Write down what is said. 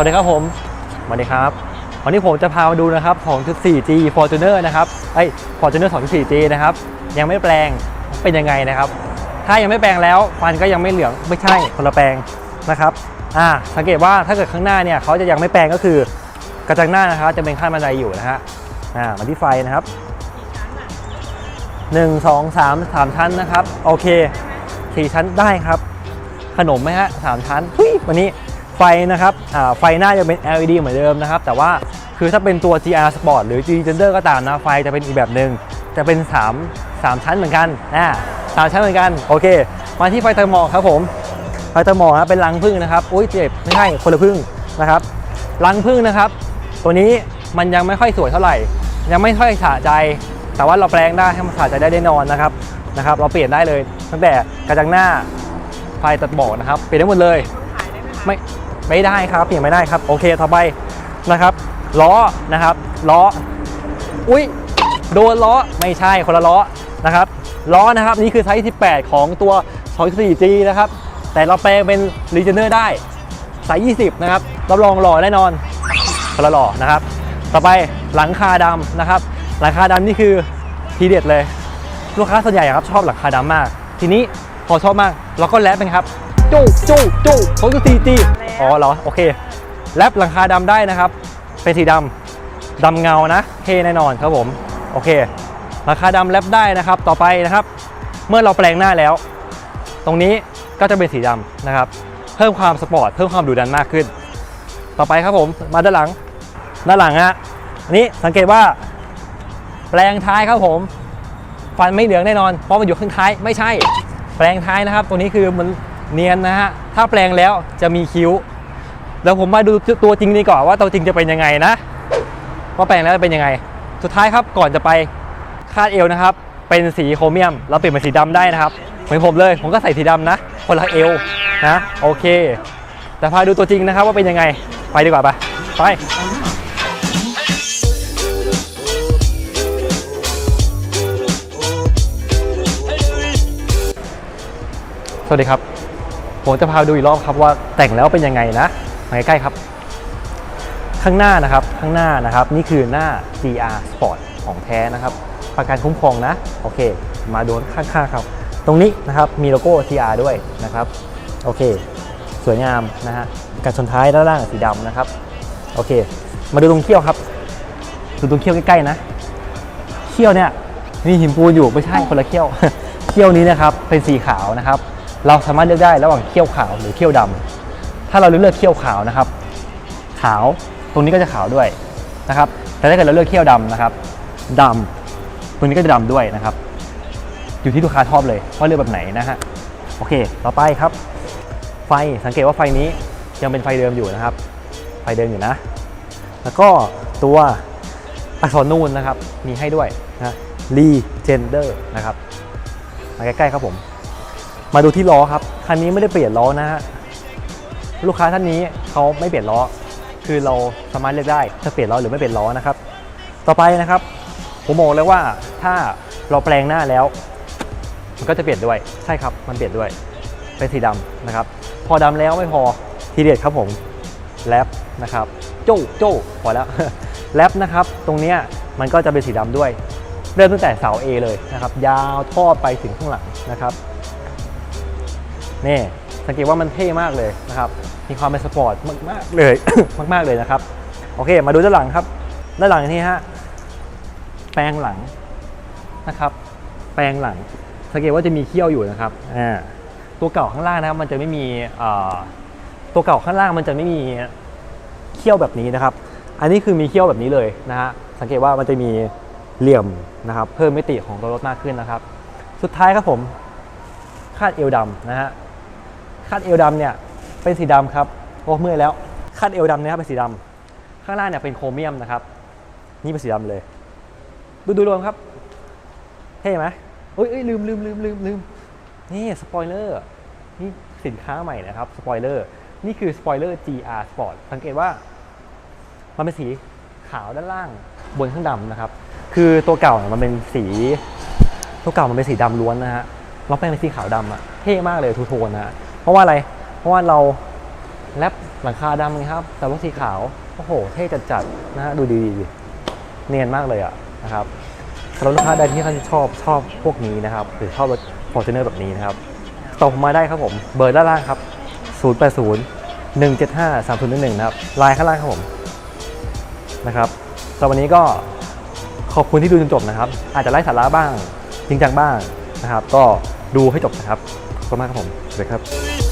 วัสดีครับผมสวัสดีครับ วันนี้ผมจะพามาดูนะครับ 2.4G Fortuner นะครับไอ้ Fortuner 2.4G นะครับ ยังไม่แปลงเป็นยังไงนะครับ ถ้ายังไม่แปลงแล้วฟันก็ยังไม่เหลืองไม่ใช่คนละแปลงนะครับอ่าสังเกตว่าถ้าเกิดข้างหน้าเนี่ยเขาจะยังไม่แปลงก็คือกระจังหน้านะครับจะเป็นขั้นบันไดอยู่นะฮะอ่ามาที่ไฟนะครับ1 2 3 3 ชั้นนะครับ โอเค 4 ชั้นได้ครับ ขนมไหมฮะสามชั้นทุยวันนี้ ไฟนะครับไฟหน้าจะเป็น LED เหมือนเดิมนะครับ แต่ว่าคือถ้าเป็นตัว GR Sport หรือ G Gender ก็ตามนะไฟจะเป็นอีกแบบหนึ่งจะเป็น 3 3 ชั้นเหมือนกันอ่าสามชั้นเหมือนกันโอเค มาที่ไฟเตอร์หมอกครับผมไฟเตอร์หมอกนะเป็นรังพึ่งนะครับอุ้ยเจ็บไม่ใช่คนละพึ่งนะครับรังพึ่งนะครับ ตัวนี้มันยังไม่ค่อยสวยเท่าไหร่ ยังไม่ค่อยสะใจ แต่ว่าเราแปลงได้ให้มันสะใจได้แน่นอนนะครับนะครับ เราเปลี่ยนได้เลยตั้งแต่กระจังหน้าไฟตัดหมอกนะครับ เปลี่ยนได้หมดเลยไม่ ไม่ได้ครับเปลี่ยนไม่ได้ครับโอเคต่อไปนะครับล้อนะครับล้ออุ้ยโดนล้อไม่ใช่คนละล้อนะครับล้อนะครับนี่คือไซส์18 ของตัว 24G นะครับ แต่เราแปลงเป็น r e g e n e r ได้ไซส์20 นะครับ รับรองหล่อแน่นอนคนละหล่อนะครับ ต่อไปหลังคาดำนะครับ หลังคาดำนี่คือทีเด็ดเลย ลูกค้าส่วนใหญ่ครับชอบหลังคาดำมาก ทีนี้พอชอบมาก เราก็แรปเป็นครับ จู้จู้จู้เขาคือ 4G อ๋อเหรอ โอเค แรปหลังคาดำได้นะครับ เป็นสีดำดำเงานะเท่แน่นอนครับผม โอเค หลังคาดำแรปได้นะครับ ต่อไปนะครับ เมื่อเราแปลงหน้าแล้ว ตรงนี้ก็จะเป็นสีดำนะครับ เพิ่มความสปอร์ต เพิ่มความดุดันมากขึ้น ต่อไปครับผม มาด้านหลัง ด้านหลังฮะอันนี้สังเกตว่า แปลงท้ายครับผม ฟันไม่เหลืองแน่นอน เพราะมันอยู่ข้างท้าย ไม่ใช่ แปลงท้ายนะครับ ตัวนี้คือมัน เนียนนะฮะ ถ้าแปลงแล้วจะมีคิ้ว แล้วผมมาดูตัวจริงดีกว่าว่าตัวจริงจะเป็นยังไงนะ ว่าแปลงแล้วจะเป็นยังไง สุดท้ายครับก่อนจะไปคาดเอวนะครับ เป็นสีโครเมียม เราเปลี่ยนเป็นสีดำได้นะครับ เหมือนผมเลย ผมก็ใส่สีดำนะ คนละเอวนะ โอเค แต่พาดูตัวจริงนะครับว่าเป็นยังไง ไปดีกว่าปะไปสวัสดีครับ ผมจะพาดูอีกรอบครับว่าแต่งแล้วเป็นยังไงนะมาใกล้ๆครับ ข้างหน้านะครับข้างหน้านะครับ นี่คือหน้า GR Sport ของแท้นะครับ ประกันคุ้มครองนะ โอเค มาดูข้างๆครับ ตรงนี้นะครับมีโลโก้ TR ด้วยนะครับ โอเค สวยงามนะฮะการชนท้ายด้านล่างสีดำนะครับ โอเค มาดูตรงเขี้ยวครับ ดูตรงเขี้ยวใกล้ๆนะเขี้ยวเนี่ยมีหินปูนอยู่ไม่ใช่คนละเขี้ยว เขี้ยวนี้นะครับเป็นสีขาวนะครับ เราสามารถเลือกได้ระหว่างเขี้ยวขาวหรือเขี้ยวดำถ้าเราเลือกเขี้ยวขาวนะครับ ขาวตรงนี้ก็จะขาวด้วยนะครับ แต่ถ้าเกิดเราเลือกเขี้ยวดำนะครับดำตรงนี้ก็จะดำด้วยนะครับ อยู่ที่ลูกค้าชอบเลยว่าเลือกแบบไหนนะฮะโอเค ต่อไปครับ ไฟสังเกตว่าไฟนี้ยังเป็นไฟเดิมอยู่นะครับ ไฟเดิมอยู่นะ แล้วก็ตัวอักษรนูนนะครับ มีให้ด้วยนะรีเจนเดอร์นะครับมาใกล้ๆครับผม มาดูที่ล้อครับ คันนี้ไม่ได้เปลี่ยนล้อนะฮะ ลูกค้าท่านนี้เขาไม่เปลี่ยนล้อ คือเราสามารถเลือกได้จะเปลี่ยนล้อหรือไม่เปลี่ยนล้อนะครับ ต่อไปนะครับ ผมบอกเลยว่าถ้าเราแปลงหน้าแล้ว มันก็จะเปลี่ยนด้วย ใช่ครับ มันเปลี่ยนด้วย เป็นสีดำนะครับ พอดำแล้วไม่พอ ทีเด็ดครับผมแรปนะครับ โจ้โจ้พอแล้วแรปนะครับ ตรงเนี้ยมันก็จะเป็นสีดำด้วย เริ่มตั้งแต่เสา A เลยนะครับ ยาวทอดไปถึงข้างหลังนะครับ นี่สังเกตว่ามันเท่มากเลยนะครับมีความเป็นสปอร์ตมากๆเลย มาก ๆเลยนะครับ โอเค มาดูด้านหลังครับ ด้านหลังนี่ฮะแปลงหลังนะครับ แปลงหลัง สังเกตว่าจะมีเขี้ยวอยู่นะครับอ่าตัวเก่าข้างล่างนะครับมันจะไม่มีตัวเก่าข้างล่างมันจะไม่มีเขี้ยวแบบนี้นะครับ อันนี้คือมีเขี้ยวแบบนี้เลยนะฮะสังเกตว่ามันจะมีเหลี่ยมนะครับ เพิ่มมิติของตัวรถมากขึ้นนะครับ สุดท้ายครับผมคาดเอวดำนะฮะ คาดเอวดำเนี่ยเป็นสีดำครับโอ้เมื่อยแล้วคาดเอวดำเนี่ยครับเป็นสีดำข้างล่างเนี่ยเป็นโครเมียมนะครับ นี่เป็นสีดำเลย ดูดูรวมครับเท่ไหมเอ้ยเอ้ยลืมลืมลืมลืมลืมนี่สปอยเลอร์นี่สินค้าใหม่นะครับสปอยเลอร์นี่คือสปอยเลอร์ GR Sport สังเกตว่า มันเป็นสีขาวด้านล่างบนข้างดำนะครับ คือตัวเก่าเนี่ยมันเป็นสี ตัวเก่ามันเป็นสีดำล้วนนะฮะเราแปลงเป็นสีขาวดำอะเท่มากเลยทูโทนนะฮะ ราะว่าอะไร เพราะว่าเราแลบหลังคาดำไงครับ แต่ว่าสีขาว โอ้โห เท่จัดๆนะฮะ ดูดีๆเนียนมากเลยอะนะครับสำหรับลูกค้าใดที่ท่านชอบชอบพวกนี้นะครับ หรือชอบรถฟอร์จูเนอร์แบบนี้นะครับตรงมาได้ครับผม เบอร์ด้านล่างครับ 080 175 3011นะครับ ไลน์ข้างล่างครับผม นะครับสำหรับวันนี้ก็ขอบคุณที่ดูจนจบนะครับ อาจจะไล่สาระบ้าง จริงจังบ้างนะครับ ก็ดูให้จบนะครับ มากครับผมสวัสดีครับ